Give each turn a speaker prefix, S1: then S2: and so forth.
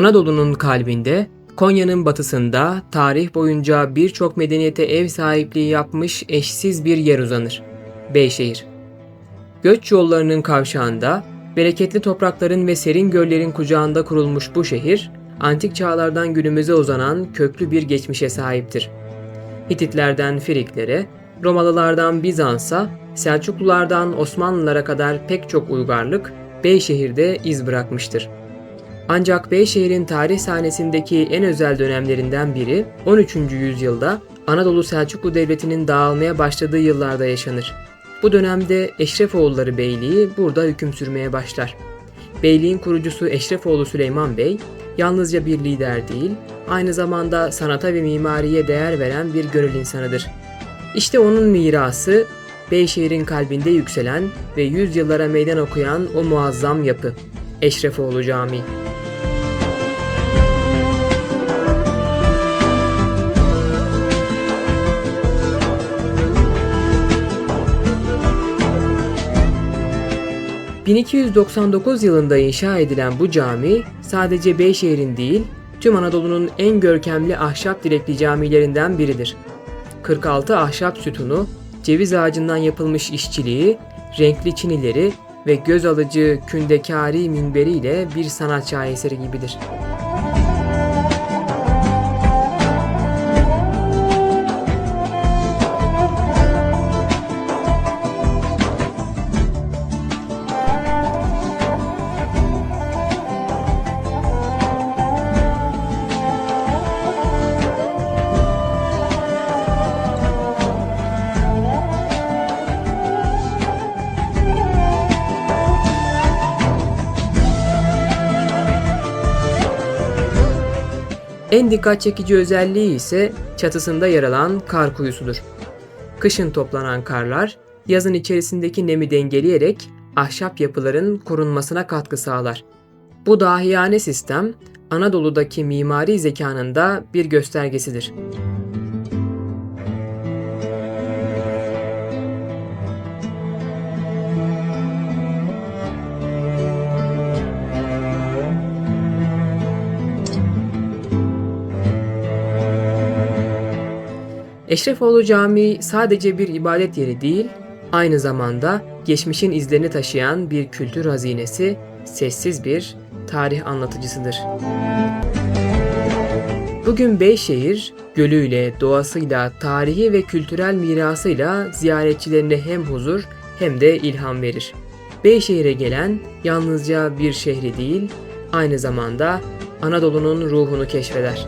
S1: Anadolu'nun kalbinde, Konya'nın batısında tarih boyunca birçok medeniyete ev sahipliği yapmış eşsiz bir yer uzanır. Beyşehir. Göç yollarının kavşağında, bereketli toprakların ve serin göllerin kucağında kurulmuş bu şehir, antik çağlardan günümüze uzanan köklü bir geçmişe sahiptir. Hititlerden Firiklere, Romalılardan Bizans'a, Selçuklulardan Osmanlılara kadar pek çok uygarlık Beyşehir'de iz bırakmıştır. Ancak Beyşehir'in tarih sahnesindeki en özel dönemlerinden biri 13. yüzyılda Anadolu Selçuklu Devleti'nin dağılmaya başladığı yıllarda yaşanır. Bu dönemde Eşrefoğulları Beyliği burada hüküm sürmeye başlar. Beyliğin kurucusu Eşrefoğlu Süleyman Bey, yalnızca bir lider değil, aynı zamanda sanata ve mimariye değer veren bir gönül insanıdır. İşte onun mirası, Beyşehir'in kalbinde yükselen ve yüzyıllara meydan okuyan o muazzam yapı, Eşrefoğlu Camii. ...1299 yılında inşa edilen bu cami sadece Beyşehir'in değil, tüm Anadolu'nun en görkemli ahşap direkli camilerinden biridir. 46 ahşap sütunu, ceviz ağacından yapılmış işçiliği, renkli çinileri ve göz alıcı kündekari minberiyle bir sanat şaheseri gibidir. En dikkat çekici özelliği ise çatısında yer alan kar kuyusudur. Kışın toplanan karlar yazın içerisindeki nemi dengeleyerek ahşap yapıların korunmasına katkı sağlar. Bu dahiyane sistem Anadolu'daki mimari zekanın da bir göstergesidir. Eşrefoğlu Camii sadece bir ibadet yeri değil, aynı zamanda geçmişin izlerini taşıyan bir kültür hazinesi, sessiz bir tarih anlatıcısıdır. Bugün Beyşehir, gölüyle, doğasıyla, tarihi ve kültürel mirasıyla ziyaretçilerine hem huzur hem de ilham verir. Beyşehir'e gelen yalnızca bir şehri değil, aynı zamanda Anadolu'nun ruhunu keşfeder.